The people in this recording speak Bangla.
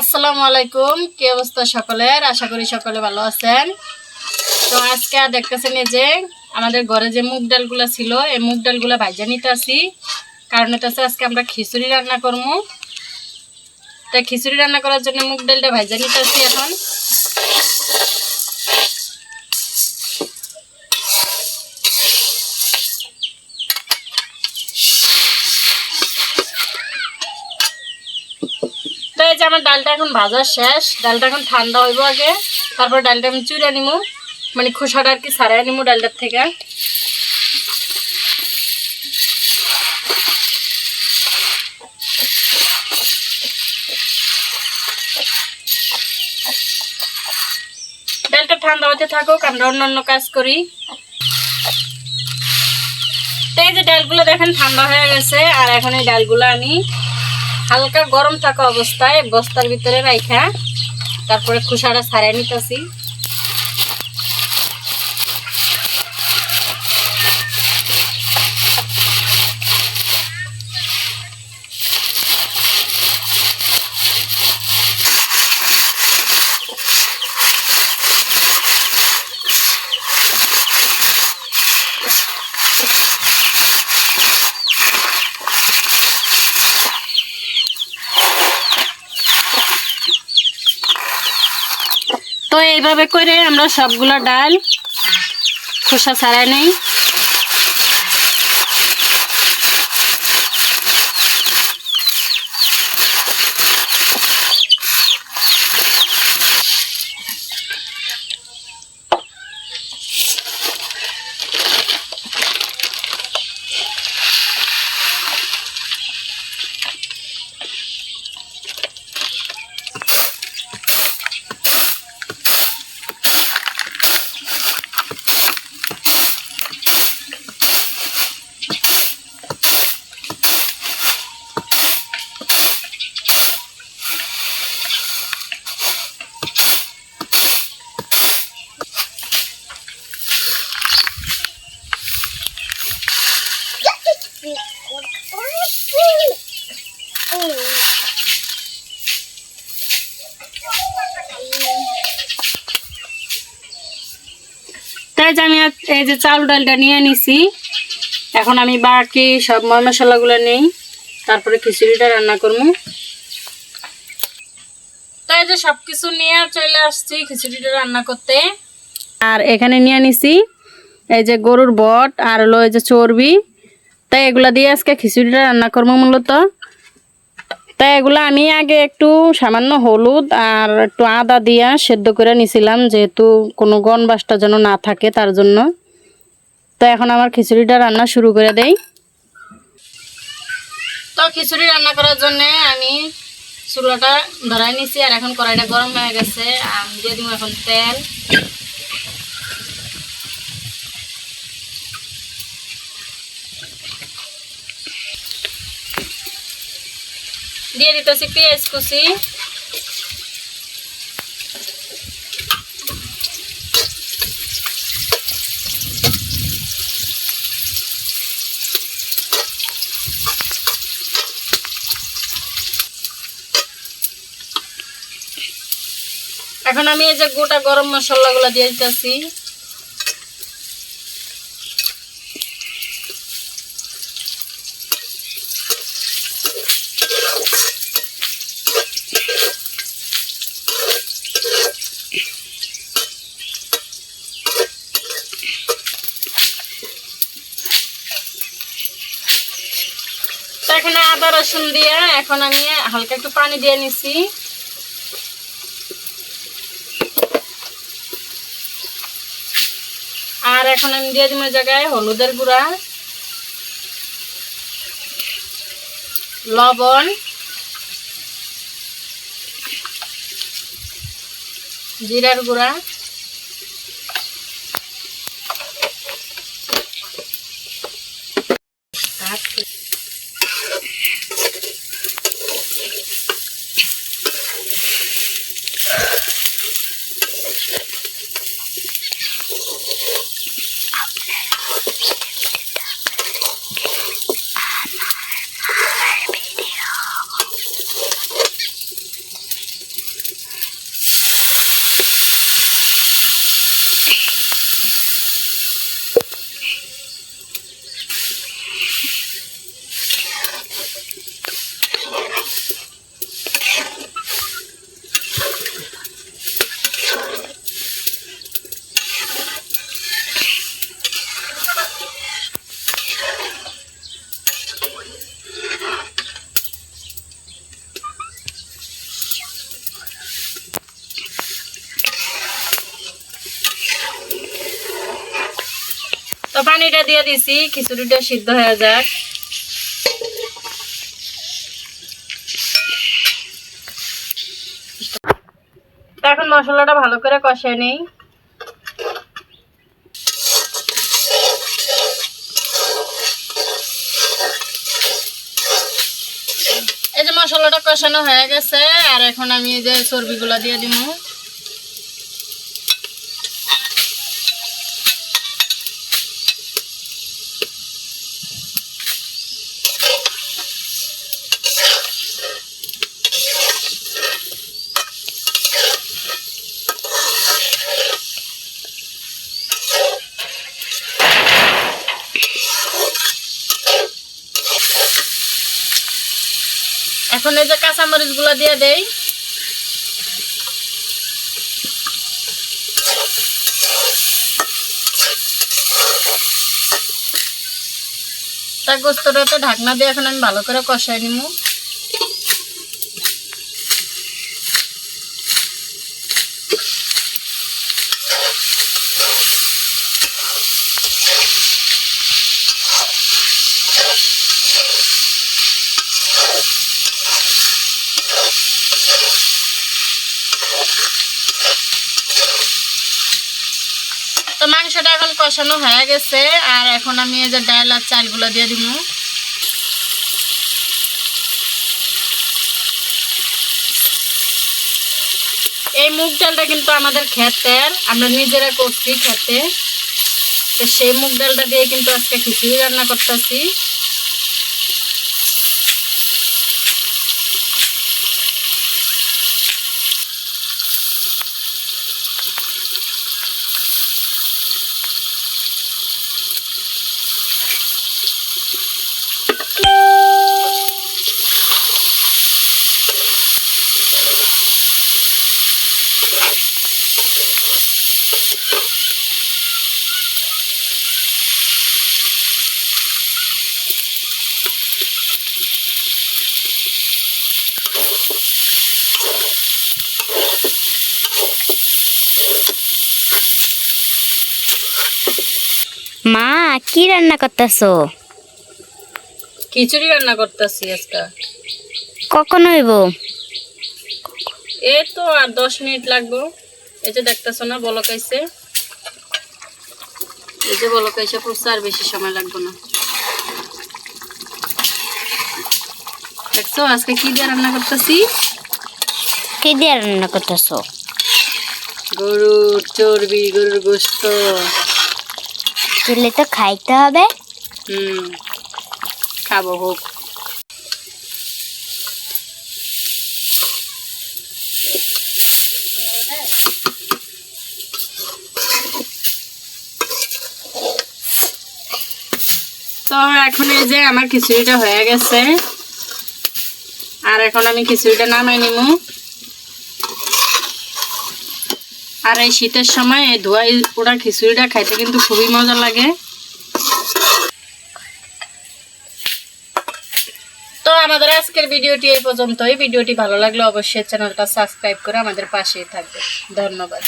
আসসালামু আলাইকুম। কি অবস্থা সকলের? আশা করি সকলে ভালো আছেন। তো আজকে দেখতেছেন যে আমাদের ঘরে যে মুগ ডালগুলো ছিল, এই মুগ ডালগুলো ভাইজা নিতে আসি কারণ এটা আজকে আমরা খিচুড়ি রান্না করব তাই খিচুড়ি রান্না করার জন্য মুগ ডালটা ভাইজা নিতে আসি এখন। আমার ডালটা এখন ভাজা শেষ। ডালটা এখন ঠান্ডা হইব আগে। তারপর ডালটা আমি চুড়ে নিমু। মানে খোসাটা আর কি সারাই নিমু ডালটার থেকে। ডালটা ঠান্ডা হতে থাকুক, আমরা অন্যান্য কাজ করি। তো এই যে ডালগুলো দেখেন ঠান্ডা হয়ে গেছে, আর এখন এই ডালগুলো আমি হালকা গরম থাকা অবস্থায় বস্তার ভিতরে রাইখা তারপরে খুসাটা ছাড়াই নিতেছি। তো এইভাবে করে আমরা সবগুলো ডাল খোসা ছাড়াই নেই। যে আমি এই যে চাল ডালটা নিয়ে নিছি। এখন আমি বাকি সব ময় মশলাগুলো নেই। তারপরে খিচুড়িটা রান্না করব। তাই যে সব কিছু নিয়ে চলে আসছি খিচুড়িটা রান্না করতে। আর এখানে নিয়ে নিছি এই যে গরুর বট আর হলো এই যে চর্বি। তাই এগুলা দিয়ে আজকে খিচুড়িটা রান্না করব মূলত। তাই এগুলো আমি আগে একটু সামান্য হলুদ আর একটু আদা দিয়া সেদ্ধ করে নিছিলাম, যেহেতু কোনো গন বাসটা যেন না থাকে তার জন্য। তো এখন আমার খিচুড়িটা রান্না শুরু করে দেই। তো খিচুড়ি রান্না করার জন্য আমি চুলাটা ধরাই নিছি, আর এখন কড়াইটা গরম হয়ে গেছে। আমি দিয়ে দিব এখন তেল। দিয়ে দিতেছি পেঁয়াজ কুচি। এখন আমি এই যে গোটা গরম মশলাগুলো দিয়ে দিতেছি। এখানে আদা, রসুন দিয়ে এখন আমি হালকা একটু পানি দিয়ে নিছি। আর এখন আমি দিয়ে দিব জায়গায় হলুদের গুঁড়া, লবণ, জিরার গুঁড়া। দিয়ে দিছি, খিচুড়িটা সিদ্ধ হয়ে যাক। এখন মশলাটা ভালো করে কষায় নেই। এই যে মশলাটা কষানো হয়ে গেছে, আর এখন আমি এই যে চর্বিগুলো দিয়ে দিব। এখন এই যে কাঁচামরিচগুলা দিয়ে দেই। তা গোস্তটা তো ঢাকনা দিয়ে এখন আমি ভালো করে কষাই নিবো তো মাংসটা এখন কষানো হয়ে গেছে, আর এখন আমি এই যে ডাল আর চালগুলো দিয়ে দিব। এই মুগ ডালটা কিন্তু আমাদের খেতের আমরা নিজেরা করছি খেতে। তো সেই মুগ ডালটা দিয়ে কিন্তু আজকে খিচুড়ি রান্না করতেছি। মা কি রান্না করতেছো? খিচুড়ি রান্না করতেছি আজকে। কখন হইব? এই তো আর দশ মিনিট লাগবো। এই যে দেখতেছো না বলকাইছে এই যে বলকাইছে আর বেশি সময় লাগবে না। দেখছ আজকে কি দিয়ে রান্না করতেছি? কি দিয়ে রান্না করতেছো? গরুর চর্বি গরুর গোস্ত। চুলে তো খাইতে হবে। হুম খাব হোক। এখন এই যে আমার খিচুড়িটা হয়ে গেছে। আর এখন আমি খিচুড়িটা নামাই নিব আর এই শীতের সময় এই ধোয়াই ওটা খিচুড়িটা খাইতে কিন্তু খুবই মজা লাগে। তো আমাদের আজকের ভিডিওটি এই পর্যন্তই। ভিডিওটি ভালো লাগলে অবশ্যই চ্যানেলটা সাবস্ক্রাইব করে আমাদের পাশেই থাকবে। ধন্যবাদ।